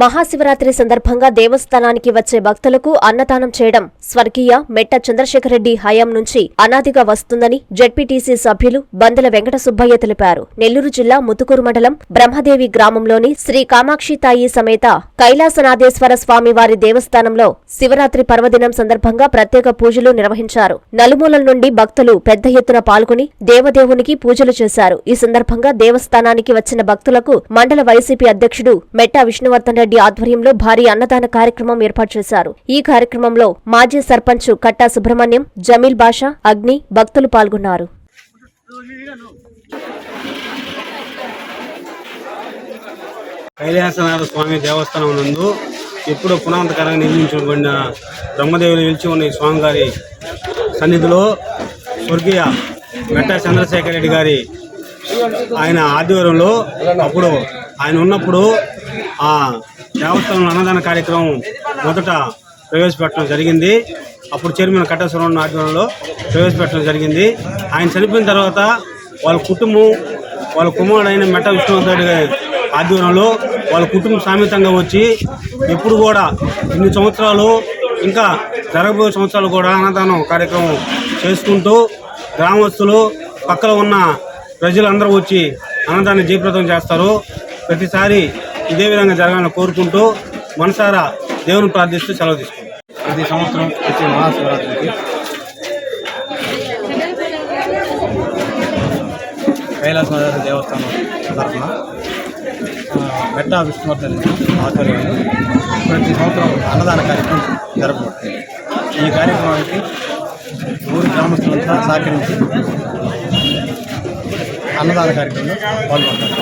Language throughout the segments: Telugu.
మహాశివరాత్రి సందర్భంగా దేవస్థానానికి వచ్చే భక్తులకు అన్నదానం చేయడం స్వర్గీయ మెట్ట చంద్రశేఖరరెడ్డి హయాం నుంచి అనాదిగా వస్తుందని జడ్పీటీసీ సభ్యులు బందల వెంకట సుబ్బయ్య తెలిపారు. నెల్లూరు జిల్లా ముతుకూరు మండలం బ్రహ్మదేవి గ్రామంలోని శ్రీ కామాక్షితాయి సమేత కైలాసనాథేశ్వర స్వామి వారి దేవస్థానంలో శివరాత్రి పర్వదినం సందర్భంగా ప్రత్యేక పూజలు నిర్వహించారు. నలుమూలల నుండి భక్తులు పెద్ద ఎత్తున పాల్గొని దేవదేవునికి పూజలు చేశారు. ఈ సందర్భంగా దేవస్థానానికి వచ్చిన భక్తులకు మండల వైసీపీ అధ్యక్షుడు మెట్ట విష్ణువర్ధన్ రెడ్డి ఆధ్వర్యంలో భారీ అన్నదాన కార్యక్రమం ఏర్పాటు చేశారు. ఈ కార్యక్రమంలో మాజీ సర్పంచ్ కట్టా సుబ్రహ్మణ్యం జమీల్ బాషా అగ్ని భక్తులు పాల్గొన్నారు. కైలాసనాథ స్వామి దేవస్థానం నందు ఎప్పుడో పునాంతకరంగా నిర్మించబడిన బ్రహ్మదేవులు నిలిచి ఉన్న ఈ స్వామివారి సన్నిధిలో స్వర్గీయ మెట్టా చంద్రశేఖర్ రెడ్డి గారి ఆయన ఆధ్వర్యంలో అప్పుడు ఆయన ఉన్నప్పుడు ఆ దేవస్థానంలో అన్నదాన కార్యక్రమం మొదట ప్రవేశపెట్టడం జరిగింది. అప్పుడు చైర్మన్ కట్టేశ్వరరావు ఆధ్వర్యంలో ప్రవేశపెట్టడం జరిగింది. ఆయన చనిపోయిన తర్వాత వాళ్ళ కుటుంబం వాళ్ళ కుమారుడైన మెట్ట విష్ణువర్ధన్ ఆధ్వర్యంలో వాళ్ళ కుటుంబం సామెతంగా వచ్చి ఎప్పుడు కూడా ఇన్ని సంవత్సరాలు ఇంకా జరగబోయే సంవత్సరాలు కూడా అన్నదానం కార్యక్రమం చేసుకుంటూ గ్రామస్తులు పక్కన ఉన్న ప్రజలందరూ వచ్చి అన్నదాన్ని జయప్రదం చేస్తారు. ప్రతిసారి ఇదే విధంగా జరగాలని కోరుకుంటూ మనసారా దేవుని ప్రార్థిస్తూ సెలవు తీసుకుంటాం. ప్రతి సంవత్సరం వచ్చే మహాశివరాత్రికి కైలాసనాథ దేవస్థానం తరఫున ఆ, మెట్టా విష్ణువర్ధన్ ఆధ్వర్యంలో ప్రతి సంవత్సరం అన్నదాన కార్యక్రమం జరపబడుతుంది. ఈ కార్యక్రమానికి ఊరి గ్రామస్తులంతా సహకరించి అన్నదాన కార్యక్రమంలో పాల్గొంటారు.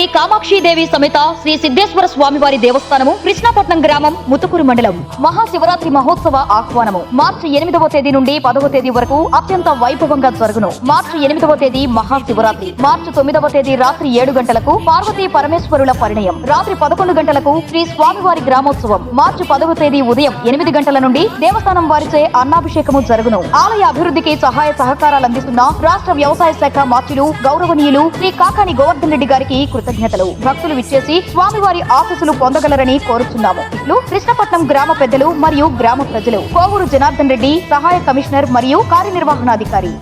శ్రీ కామాక్షిదేవి సమేత శ్రీ సిద్ధేశ్వర స్వామివారి దేవస్థానము కృష్ణాపట్నం గ్రామం ముతుకూరు మండలం. మహాశివరాత్రి మహోత్సవ ఆహ్వానము. మార్చి ఎనిమిదవ తేదీ నుండి పదవ తేదీ వరకు అత్యంత వైభవంగా జరుగును. మార్చి ఎనిమిదవ తేదీ మహాశివరాత్రి. మార్చి తొమ్మిదవ తేదీ రాత్రి ఏడు గంటలకు పార్వతీ పరమేశ్వరుల పరిణయం. రాత్రి పదకొండు గంటలకు శ్రీ స్వామివారి గ్రామోత్సవం. మార్చి పదవ తేదీ ఉదయం ఎనిమిది గంటల నుండి దేవస్థానం వారిచే అన్నాభిషేకము జరుగును. ఆలయ అభివృద్ధికి సహాయ సహకారాలు అందిస్తున్న రాష్ట్ర వ్యవసాయ శాఖ మార్చులు గౌరవనీయులు శ్రీ కాకాని గోవర్ధన్ రెడ్డి గారికి కృతజ్ఞతలు. భక్తులు విచ్చేసి స్వామివారి ఆశీస్సులు పొందగలరని కోరుచున్నాము. ఇట్లు కృష్ణపట్నం గ్రామ పెద్దలు మరియు గ్రామ ప్రజలు కోవూరు జనార్దన్ రెడ్డి సహాయ కమిషనర్ మరియు కార్యనిర్వహణాధికారి.